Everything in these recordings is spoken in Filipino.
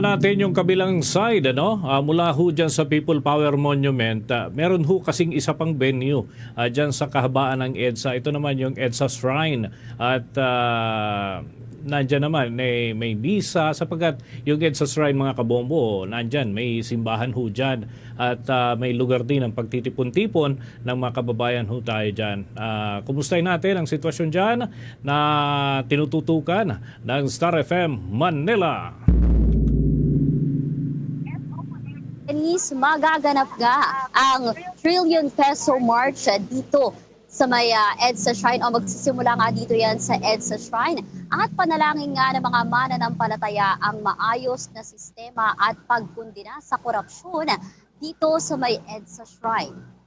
natin yung kabilang side ano? Ah, mula ho dyan sa People Power Monument ah, meron ho kasing isa pang venue uh, dyan sa kahabaan ng EDSA. Ito naman yung EDSA Shrine. At uh, nandyan naman may, may misa sapagkat yung EDSA Shrine mga kabombo nandyan may simbahan ho dyan. At ah, may lugar din ng pagtitipon-tipon ng mga kababayan ho tayo dyan. Ah, kumustahin natin ang sitwasyon dyan na tinututukan ng Star FM Manila Denise, magaganap nga ang trillion peso march dito sa may ah, EDSA Shrine o magsisimula nga dito yan sa EDSA Shrine at panalangin nga ng mga mananampalataya ang maayos na sistema at pagkundina sa korupsyon dito sa may EDSA Shrine.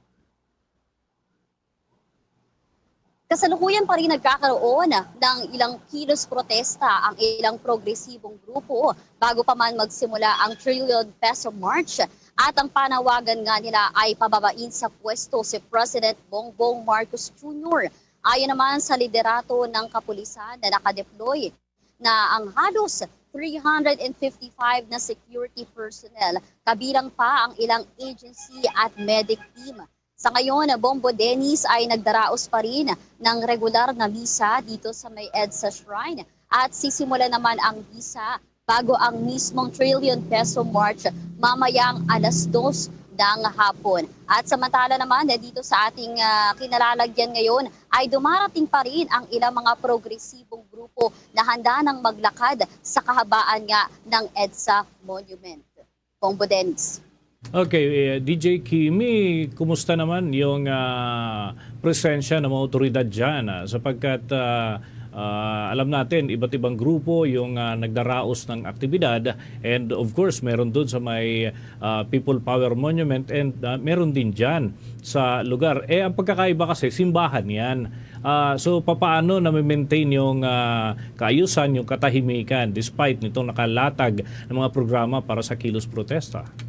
Kasalukuyan pa rin nagkakaroon ng ilang kilos protesta ang ilang progresibong grupo bago pa man magsimula ang Trillion Peso March at ang panawagan nga nila ay pababain sa pwesto si President Bongbong Marcos Jr. Ayon naman sa liderato ng kapulisan na nakadeploy na ang halos 355 na security personnel kabilang pa ang ilang agency at medic team. Sa ngayon, Bombo Dennis ay nagdaraos pa rin ng regular na misa dito sa may EDSA Shrine at sisimula naman ang misa bago ang mismong trillion peso march mamayang alas dos ng hapon. At samantala naman eh, dito sa ating ah, kinalalagyan ngayon ay dumarating pa rin ang ilang mga progresibong grupo na handa ng maglakad sa kahabaan nga ng EDSA Monument. Bombo Dennis. Okay, eh, DJ Kimi, kumusta naman yung ah, presensya ng mga otoridad dyan? ah, sapagkat ah, ah, alam natin, iba't ibang grupo yung ah, nagdaraos ng aktibidad and of course, meron dun sa may ah, People Power Monument and ah, meron din dyan sa lugar. Eh, ang pagkakaiba kasi, simbahan yan. Ah, so, papaano na maintain yung ah, kaayusan, yung katahimikan despite nitong nakalatag ng mga programa para sa kilos protesta?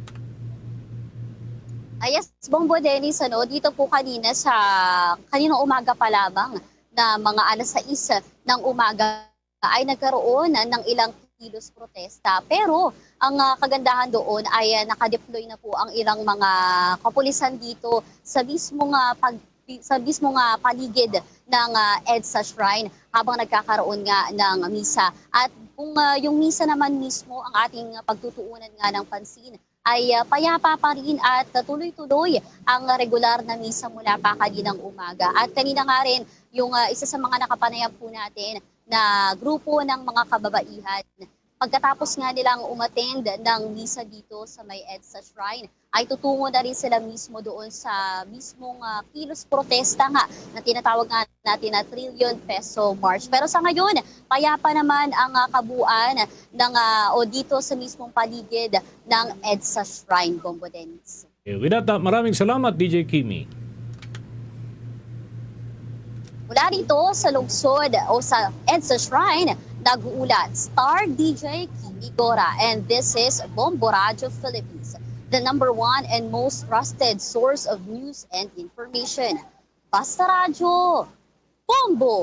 Ay, yes, Bombo Dennis, ano, dito po kanina sa, kaninang umaga pa lamang na mga alas 6 ng umaga ay nagkaroon ng ilang kilos protesta. Pero ang ah, kagandahan doon ay ah, nakadeploy na po ang ilang mga kapulisan dito sa mismong ah, pag sa mismong ah, paligid ng ah, EDSA Shrine habang nagkakaroon nga ng misa. At kung ah, yung misa naman mismo ang ating ah, pagtutuunan nga ng pansin ay ah, payapa pa rin at tuloy-tuloy ang regular na misa mula pa kaninang umaga. At kanina nga rin, yung ah, isa sa mga nakapanayam po natin na grupo ng mga kababaihan, pagkatapos nga nilang umattend ng misa dito sa may EDSA Shrine, ay tutungo na rin sila mismo doon sa mismong ah, kilos protesta nga na tinatawag nga natin na trillion peso march. Pero sa ngayon, payapa naman ang ah, kabuuan ng ah, o dito sa mismong paligid ng EDSA Shrine, Bombo Dennis. Eh, With that, uh, maraming salamat, DJ Kimi. Mula rito sa lungsod o sa EDSA Shrine, nag-uulat Star DJ Kimi Gora and this is Bombo Radio Philippines, the number one and most trusted source of news and information. Basta Radio, Bombo!